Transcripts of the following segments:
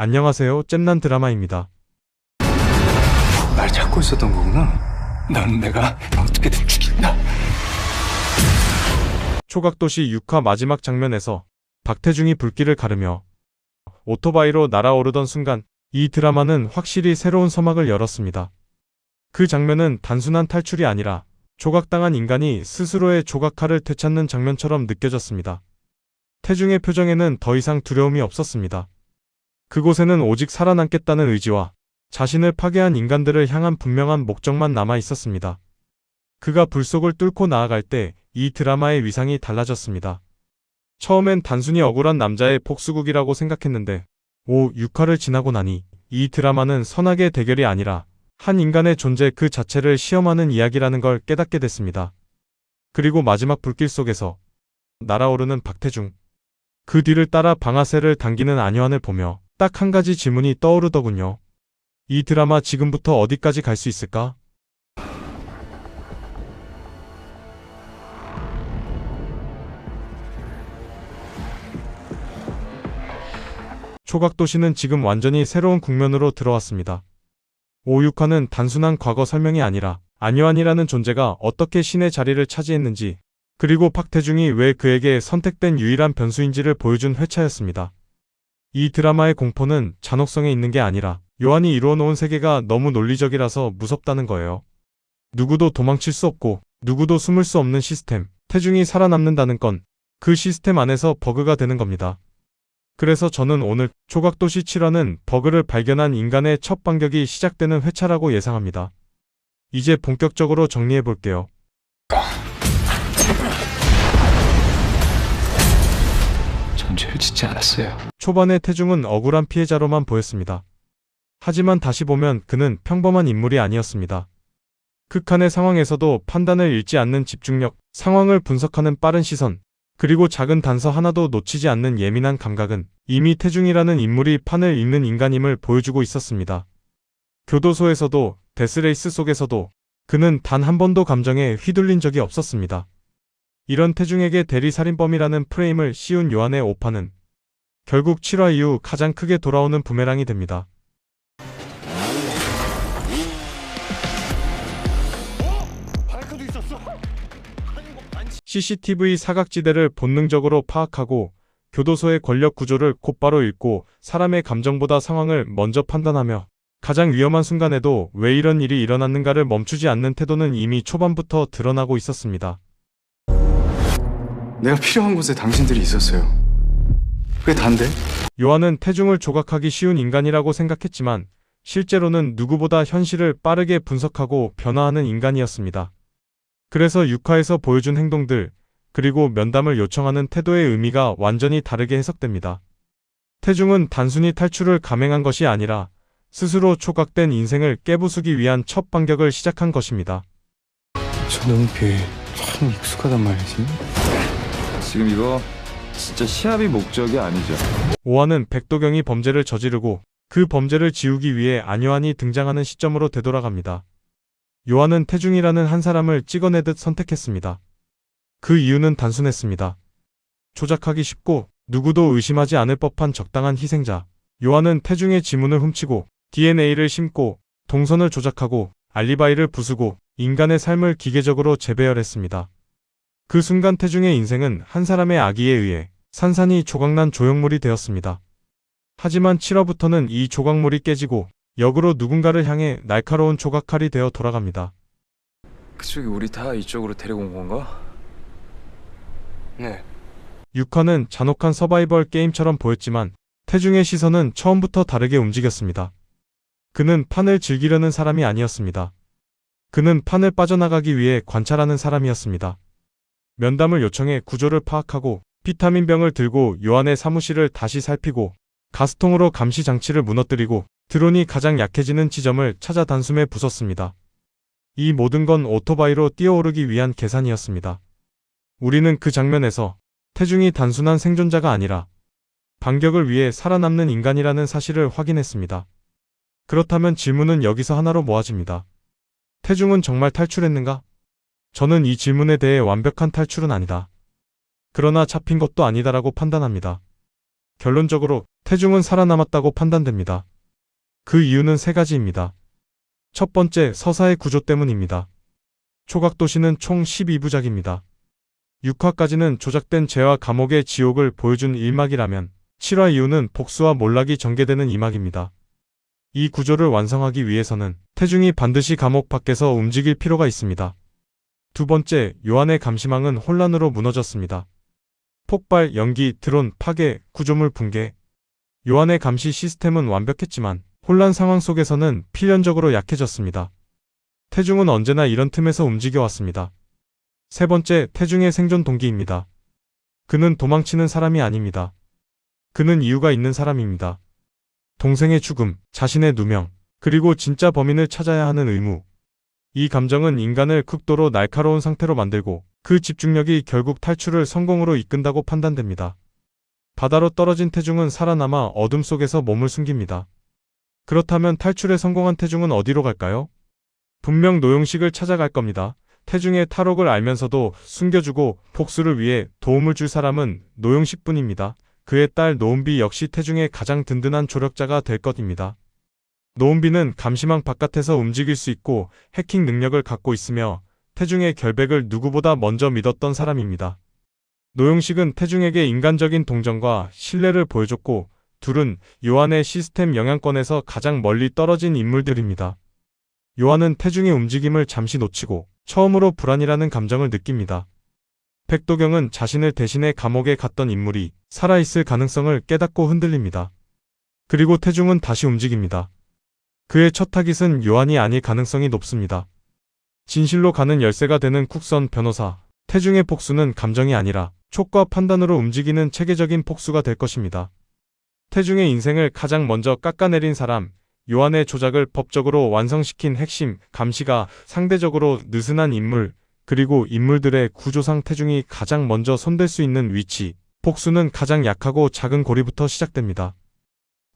안녕하세요. 잼난 드라마입니다. 날 찾고 있었던 거구나. 넌 내가 어떻게든 죽인다. 초각도시 6화 마지막 장면에서 박태중이 불길을 가르며 오토바이로 날아오르던 순간 이 드라마는 확실히 새로운 서막을 열었습니다. 그 장면은 단순한 탈출이 아니라 조각당한 인간이 스스로의 조각칼을 되찾는 장면처럼 느껴졌습니다. 태중의 표정에는 더 이상 두려움이 없었습니다. 그곳에는 오직 살아남겠다는 의지와 자신을 파괴한 인간들을 향한 분명한 목적만 남아 있었습니다. 그가 불 속을 뚫고 나아갈 때 이 드라마의 위상이 달라졌습니다. 처음엔 단순히 억울한 남자의 복수극이라고 생각했는데 5, 6화를 지나고 나니 이 드라마는 선악의 대결이 아니라 한 인간의 존재 그 자체를 시험하는 이야기라는 걸 깨닫게 됐습니다. 그리고 마지막 불길 속에서 날아오르는 박태중. 그 뒤를 따라 방아쇠를 당기는 안효한을 보며 딱 한 가지 질문이 떠오르더군요. 이 드라마 지금부터 어디까지 갈 수 있을까? 초각도시는 지금 완전히 새로운 국면으로 들어왔습니다. 오육화는 단순한 과거 설명이 아니라 안요한이라는 존재가 어떻게 신의 자리를 차지했는지 그리고 박태중이 왜 그에게 선택된 유일한 변수인지를 보여준 회차였습니다. 이 드라마의 공포는 잔혹성에 있는 게 아니라 요한이 이루어 놓은 세계가 너무 논리적이라서 무섭다는 거예요. 누구도 도망칠 수 없고 누구도 숨을 수 없는 시스템, 태중이 살아남는다는 건 그 시스템 안에서 버그가 되는 겁니다. 그래서 저는 오늘 조각도시 7화는 버그를 발견한 인간의 첫 반격이 시작되는 회차라고 예상합니다. 이제 본격적으로 정리해 볼게요. 죄를 짓지 않았어요. 초반에 태중은 억울한 피해자로만 보였습니다. 하지만 다시 보면 그는 평범한 인물이 아니었습니다. 극한의 상황에서도 판단을 잃지 않는 집중력, 상황을 분석하는 빠른 시선, 그리고 작은 단서 하나도 놓치지 않는 예민한 감각은 이미 태중이라는 인물이 판을 읽는 인간임을 보여주고 있었습니다. 교도소에서도 데스레이스 속에서도 그는 단 한 번도 감정에 휘둘린 적이 없었습니다. 이런 태중에게 대리살인범이라는 프레임을 씌운 요한의 오파는 결국 7화 이후 가장 크게 돌아오는 부메랑이 됩니다. CCTV 사각지대를 본능적으로 파악하고 교도소의 권력 구조를 곧바로 읽고 사람의 감정보다 상황을 먼저 판단하며 가장 위험한 순간에도 왜 이런 일이 일어났는가를 멈추지 않는 태도는 이미 초반부터 드러나고 있었습니다. 내가 필요한 곳에 당신들이 있었어요. 그게 단데? 요한은 태중을 조각하기 쉬운 인간이라고 생각했지만 실제로는 누구보다 현실을 빠르게 분석하고 변화하는 인간이었습니다. 그래서 6화에서 보여준 행동들, 그리고 면담을 요청하는 태도의 의미가 완전히 다르게 해석됩니다. 태중은 단순히 탈출을 감행한 것이 아니라 스스로 초각된 인생을 깨부수기 위한 첫 반격을 시작한 것입니다. 저 눈빛 참 익숙하단 말이지. 지금 이거 진짜 시합이 목적이 아니죠. 5화는 백도경이 범죄를 저지르고 그 범죄를 지우기 위해 안요한이 등장하는 시점으로 되돌아갑니다. 요한은 태중이라는 한 사람을 찍어내듯 선택했습니다. 그 이유는 단순했습니다. 조작하기 쉽고 누구도 의심하지 않을 법한 적당한 희생자. 요한은 태중의 지문을 훔치고 DNA를 심고 동선을 조작하고 알리바이를 부수고 인간의 삶을 기계적으로 재배열했습니다. 그 순간 태중의 인생은 한 사람의 악의에 의해 산산이 조각난 조형물이 되었습니다. 하지만 7화부터는 이 조각물이 깨지고 역으로 누군가를 향해 날카로운 조각칼이 되어 돌아갑니다. 그쪽이 우리 다 이쪽으로 데리고 온 건가? 네. 6화는 잔혹한 서바이벌 게임처럼 보였지만 태중의 시선은 처음부터 다르게 움직였습니다. 그는 판을 즐기려는 사람이 아니었습니다. 그는 판을 빠져나가기 위해 관찰하는 사람이었습니다. 면담을 요청해 구조를 파악하고 비타민병을 들고 요한의 사무실을 다시 살피고 가스통으로 감시 장치를 무너뜨리고 드론이 가장 약해지는 지점을 찾아 단숨에 부쉈습니다. 이 모든 건 오토바이로 뛰어오르기 위한 계산이었습니다. 우리는 그 장면에서 태중이 단순한 생존자가 아니라 반격을 위해 살아남는 인간이라는 사실을 확인했습니다. 그렇다면 질문은 여기서 하나로 모아집니다. 태중은 정말 탈출했는가? 저는 이 질문에 대해 완벽한 탈출은 아니다. 그러나 잡힌 것도 아니다라고 판단합니다. 결론적으로 태중은 살아남았다고 판단됩니다. 그 이유는 세 가지입니다. 첫 번째, 서사의 구조 때문입니다. 초각도시는 총 12부작입니다. 6화까지는 조작된 죄와 감옥의 지옥을 보여준 1막이라면 7화 이후는 복수와 몰락이 전개되는 2막입니다. 이 구조를 완성하기 위해서는 태중이 반드시 감옥 밖에서 움직일 필요가 있습니다. 두 번째, 요한의 감시망은 혼란으로 무너졌습니다. 폭발, 연기, 드론, 파괴, 구조물 붕괴. 요한의 감시 시스템은 완벽했지만 혼란 상황 속에서는 필연적으로 약해졌습니다. 태중은 언제나 이런 틈에서 움직여왔습니다. 세 번째, 태중의 생존 동기입니다. 그는 도망치는 사람이 아닙니다. 그는 이유가 있는 사람입니다. 동생의 죽음, 자신의 누명, 그리고 진짜 범인을 찾아야 하는 의무. 이 감정은 인간을 극도로 날카로운 상태로 만들고 그 집중력이 결국 탈출을 성공으로 이끈다고 판단됩니다. 바다로 떨어진 태중은 살아남아 어둠 속에서 몸을 숨깁니다. 그렇다면 탈출에 성공한 태중은 어디로 갈까요? 분명 노용식을 찾아갈 겁니다. 태중의 탈옥을 알면서도 숨겨주고 복수를 위해 도움을 줄 사람은 노용식뿐입니다. 그의 딸 노은비 역시 태중의 가장 든든한 조력자가 될 것입니다. 노은비는 감시망 바깥에서 움직일 수 있고 해킹 능력을 갖고 있으며 태중의 결백을 누구보다 먼저 믿었던 사람입니다. 노용식은 태중에게 인간적인 동정과 신뢰를 보여줬고 둘은 요한의 시스템 영향권에서 가장 멀리 떨어진 인물들입니다. 요한은 태중의 움직임을 잠시 놓치고 처음으로 불안이라는 감정을 느낍니다. 백도경은 자신을 대신해 감옥에 갔던 인물이 살아있을 가능성을 깨닫고 흔들립니다. 그리고 태중은 다시 움직입니다. 그의 첫 타깃은 요한이 아닐 가능성이 높습니다. 진실로 가는 열쇠가 되는 쿡선 변호사. 태중의 복수는 감정이 아니라 촉과 판단으로 움직이는 체계적인 복수가 될 것입니다. 태중의 인생을 가장 먼저 깎아내린 사람, 요한의 조작을 법적으로 완성시킨 핵심, 감시가 상대적으로 느슨한 인물, 그리고 인물들의 구조상 태중이 가장 먼저 손댈 수 있는 위치, 복수는 가장 약하고 작은 고리부터 시작됩니다.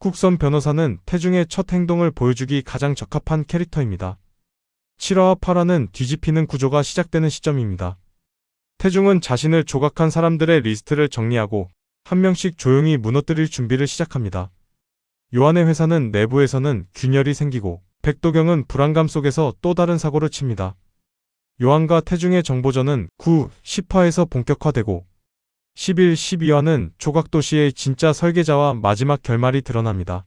국선 변호사는 태중의 첫 행동을 보여주기 가장 적합한 캐릭터입니다. 7화와 8화는 뒤집히는 구조가 시작되는 시점입니다. 태중은 자신을 조각한 사람들의 리스트를 정리하고 한 명씩 조용히 무너뜨릴 준비를 시작합니다. 요한의 회사는 내부에서는 균열이 생기고 백도경은 불안감 속에서 또 다른 사고를 칩니다. 요한과 태중의 정보전은 9, 10화에서 본격화되고 11, 12화는 조각도시의 진짜 설계자와 마지막 결말이 드러납니다.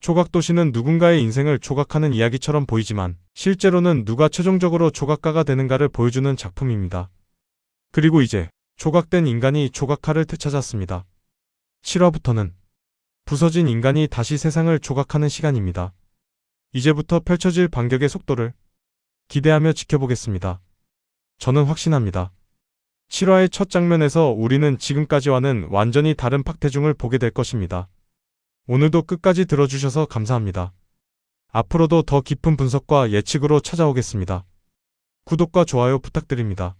조각도시는 누군가의 인생을 조각하는 이야기처럼 보이지만 실제로는 누가 최종적으로 조각가가 되는가를 보여주는 작품입니다. 그리고 이제 조각된 인간이 조각칼을 되찾았습니다. 7화부터는 부서진 인간이 다시 세상을 조각하는 시간입니다. 이제부터 펼쳐질 반격의 속도를 기대하며 지켜보겠습니다. 저는 확신합니다. 7화의 첫 장면에서 우리는 지금까지와는 완전히 다른 박태중을 보게 될 것입니다. 오늘도 끝까지 들어주셔서 감사합니다. 앞으로도 더 깊은 분석과 예측으로 찾아오겠습니다. 구독과 좋아요 부탁드립니다.